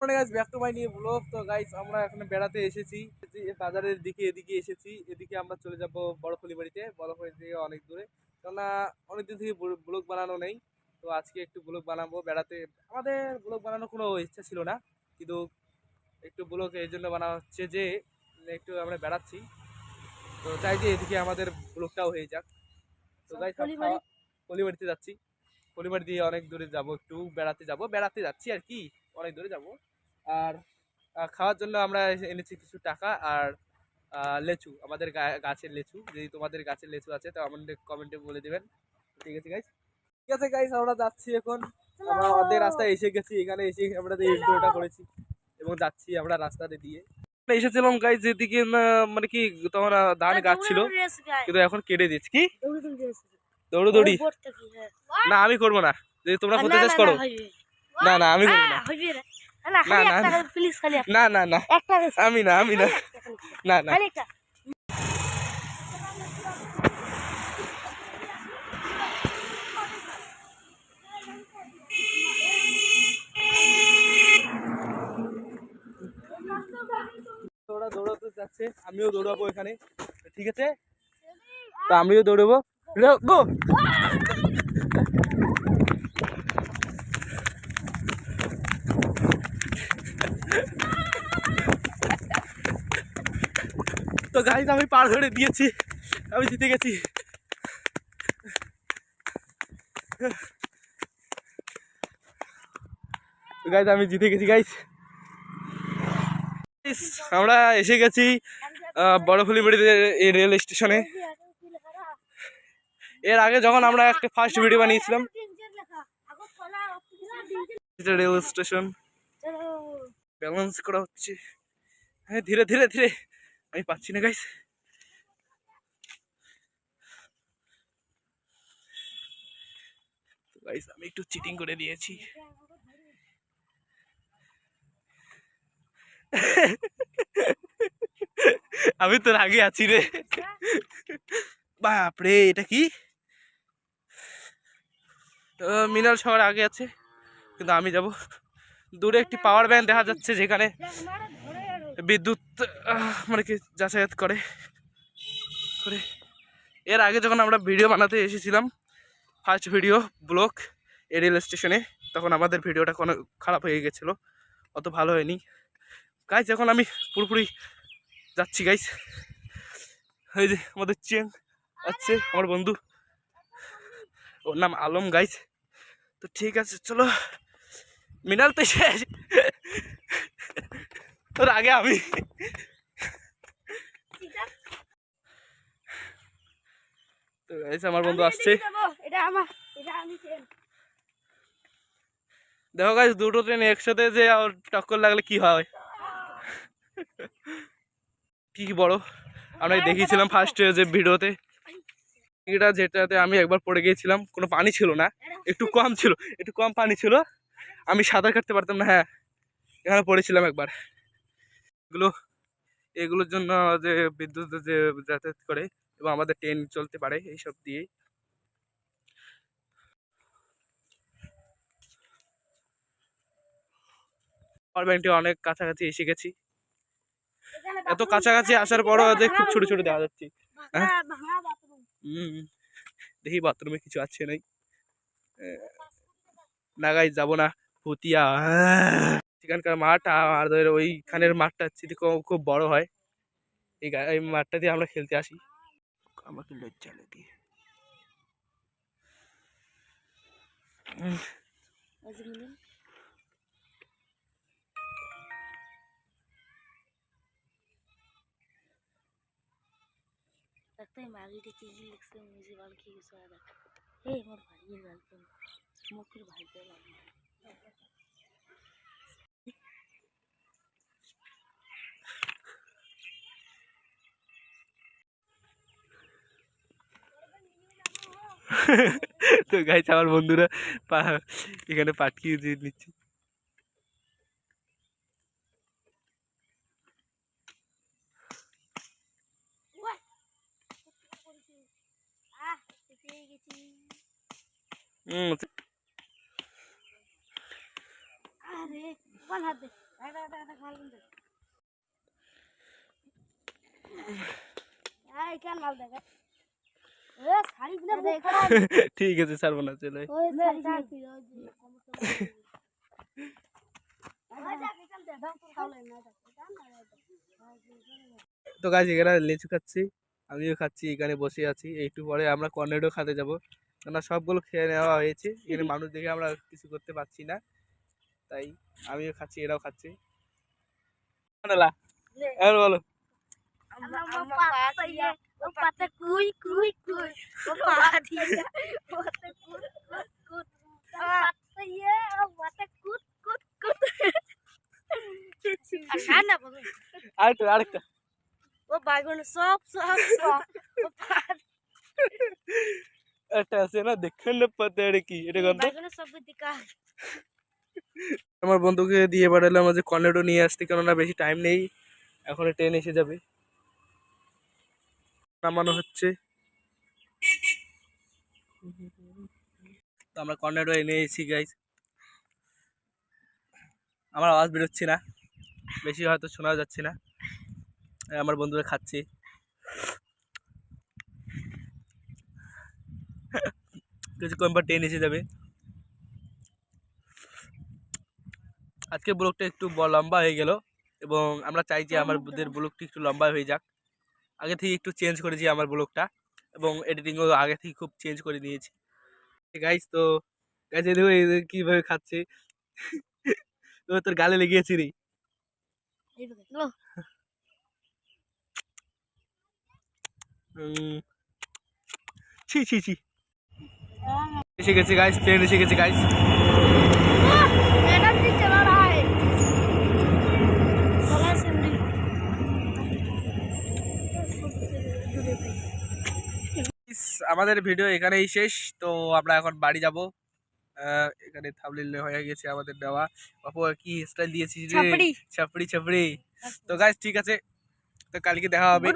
Guys back to my new blog তো guys আমরা এখানে বেড়াতে এসেছি। বাজারের দিকে এদিকে এসেছি। এদিকে আমরা চলে যাব বড়ফলি বাড়িতে। বড়ফলি থেকে অনেক দূরে। কেননা থেকে ব্লগ বানানো নেই। তো আজকে একটু ব্লগ বানাবো বেড়াতে। আমাদের ব্লগ বানানোর কোনো ইচ্ছা ছিল না। কিন্তু একটু ব্লগ এই জন্য বানানো হচ্ছে যে একটু আমরা বেড়াচ্ছি। তো চাই যে এদিকে আমাদের ব্লগটাও হয়ে যাক। তো গাইস যাচ্ছি। পলিবাড়ি দিয়ে অনেক দূরে যাব একটু বেড়াতে যাব। বেড়াতে যাচ্ছি আর কি। অনেক দূরে যাব। আর খাওয়ার জন্য আমরা এনেছি কিছু টাকা আর লেচু আমাদের গাছের লেচু। যদি তোমাদের গাছের লেচু আছে তো আমাদের কমেন্টে বলে দেবেন। ঠিক আছে গাইস ঠিক আছে গাইস আমরা যাচ্ছি এখন। আমরা অর্ধেক রাস্তায় এসে গেছি। এখানে এসে আমরা ইন্ট্রোটা করেছি এবং যাচ্ছি আমরা রাস্তাতে দিয়ে। এসেছিলাম গাইস যেদিকে মানে কি তখন ধান গাছ ছিল। কিন্তু এখন কেটে দিচ্ছি কি? দৌড়ো দৌড়ি না আমি করব না। যদি তোমরা করতে চাস করো। না না আমি করব না। না, না, না। আমি না আমি না। না না। ওরা দৌড়াতে যাচ্ছে। আমিও দৌড়াবো এখানে। ঠিক আছে? তো আমিও দৌড়াবো। গো! তো গাইজ আমি পার ধরে দিয়েছি। আমি জিতে গেছি। গাইজ আমি জিতে গেছি গাইজ আমরা এসে গেছি বড়ফুলি এই রেল স্টেশনে এর আগে যখন আমরা একটা ফার্স্ট ভিডিও বানিয়েছিলাম। রেল স্টেশন ব্যালেন্স করা হচ্ছে। হ্যাঁ ধীরে ধীরে ধীরে। আমি পাচ্ছি না গাইস গাইস আমি একটু চিটিং করে দিয়েছি। আমি তোর আগে আছি রে। বাপরে, এটা কি? মিনাল সবার আগে আছে, কিন্তু আমি যাব। দূরে একটি পাওয়ার ব্যাংক দেখা যাচ্ছে যেখানে বিদ্যুৎ মানে কি যাতায়াত করে। করে। এর আগে যখন আমরা ভিডিও বানাতে এসেছিলাম ফার্স্ট ভিডিও ব্লক এ রেল স্টেশনে, তখন আমাদের ভিডিওটা কোনো খারাপ হয়ে গেছিল। অত ভালো হয়নি। গাইজ এখন আমি পুরোপুরি যাচ্ছি গাইজ এই যে আমাদের চেন আছে, আমার বন্ধু। ওর নাম আলম গাইজ তো ঠিক আছে, চলো। মিনাল তো তোর আগে আমি। তো আমার বন্ধু আসছে। এটা আমার এটা আমি দেখো গাইজ দুটো ট্রেন একসাথে যে টক্কর লাগলে কি হয়। কি কি বড়। আমরা দেখিয়েছিলাম ফার্স্ট যে ভিডিওতে। এটা যেটাতে আমি একবার পড়ে গিয়েছিলাম কোনো পানি ছিল না একটু কম ছিল একটু কম পানি ছিল। আমি সাঁতার কাটতে পারতাম না হ্যাঁ। এখানে পড়েছিলাম একবার। এগুলো এগুলোর জন্য যে বিদ্যুৎ যে যাতায়াত করে এবং আমাদের ট্রেন চলতে পারে এইসব দিয়েই। পাওয়ার ব্যাংকটি অনেক কাছাকাছি এসে গেছি। এত কাছাকাছি আসার পরও যে খুব ছোট ছোট। দেখা যাচ্ছে। হ্যাঁ? দেখি বাথরুমে কিছু আছে নাই। নাগাই যাব না। ভুতিয়া সেখানকার মাঠ আর ধর ওইখানের মাঠটা হচ্ছে খুব- বড় হয় এই গা- এই মাঠটা দিয়ে আমরা খেলতে আসি। আমাকে লজ্জা লাগে। একটাই মাগিটি চিঠি লিখছে মুজি বাল কি কিছু এই মোর ভাইয়ের গার্লফ্রেন্ড মুখের ভাইকে লাগে তো গাইছে আমার বন্ধুরা এখানে পাটকিয়ে দিয়ে নিচ্ছে আরে কেন মাল দেখা ঠিক আছে ছাড়বো না চলে ওই শাড়ি কি ওই যে সমস্ত তো গাছ এখানে লিচু খাচ্ছি আমিও খাচ্ছি এখানে বসে আছি। একটু পরে আমরা কর্নেডো খেতে যাব। কেননা সবগুলো খেয়ে নেওয়া হয়েছে এখানে মানুষ দেখে আমরা কিছু করতে পারছি না। তাই আমিও খাচ্ছি এরাও খাচ্ছি। আনালা, পাতা কুই কুই কুই ও পাতি পাতা কুই কুই পাতা ইয়ে ও পাতা কুত কুত কুত আশানা বলো? আরেকটা আরেকটা। ও বাইগন সব সব সব। ও পাতি একটা আছে না দেখেন না পাতে এটা কি এটা গন্ধ? বাইগন সব দিকা আমার বন্ধুকে দিয়ে পাঠালাম যে কর্নেডো নিয়ে আসতে কেননা বেশি টাইম নেই। এখন ট্রেন এসে যাবে। নামানো হচ্ছে। তো আমরা কর্নেডো এনে এসেছি গাইজ আমার আওয়াজ বেরোচ্ছে না। বেশি হয়তো শোনা যাচ্ছে না। আমার বন্ধুরা খাচ্ছে। কিছুক্ষণ পর ট্রেন এসে যাবে। আজকে ব্লগটা একটু লম্বা হয়ে গেল এবং আমরা চাই যে আমার বুদের ব্লগটি একটু লম্বা হয়ে যাক। আগে থেকে একটু চেঞ্জ করেছি আমার ব্লগটা এবং এডিটিংও আগে থেকে খুব চেঞ্জ করে নিয়েছি। গাইস তো এই যে কীভাবে খাচ্ছে। তো তোর গালে লেগেছে রে। ছি ছি ছি। এসে গেছে গাইস ট্রেন এসে গেছে গাইস আমাদের ভিডিও এখানেই শেষ। তো আমরা এখন বাড়ি যাব। এখানে থামলিল হয়ে গেছে আমাদের দেওয়া। বাপু কি স্টাইল দিয়েছিস ছাপড়ি। ছাপড়ি তো গাইজ ঠিক আছে। তো কালকে দেখা হবে।